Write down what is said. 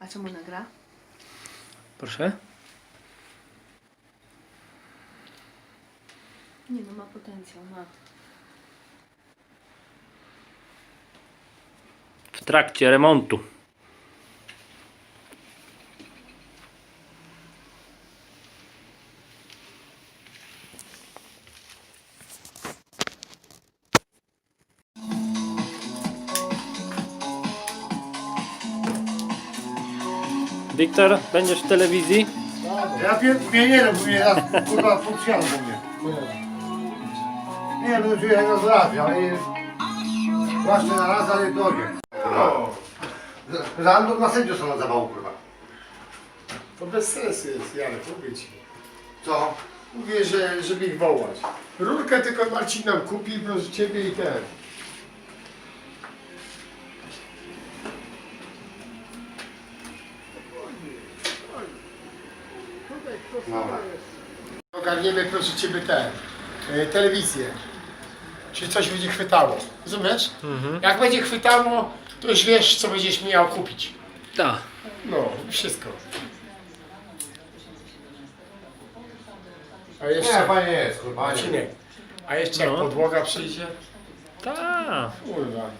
A czemu nagra? Proszę. Nie no, ma potencjał, ma. W trakcie remontu. Wiktor, będziesz w telewizji? Ja pier... mnie nie rób, mnie raz kurwa podsiadł do mnie. Nie, będę przyjechać raz raz, ale właśnie na raz, ale dojdzie. No. Random na sędziu są na zawału, kurwa. To bez sensu jest, Jarek, mówię ci. Co? Mówię, że, żeby ich wołać. Rurkę tylko Marcin nam kupi, proszę ciebie i ten. Dobra. Ogarniemy, proszę ciebie, ten, e, telewizję. Czy coś będzie chwytało. Rozumiesz? Jak będzie chwytało, to już wiesz, co będziesz miał kupić. Tak. No, wszystko. A jeszcze, Nie, fajnie jest, kurwa. Marcinek, a jeszcze jak No. podłoga przyjdzie? Tak. Kurwa.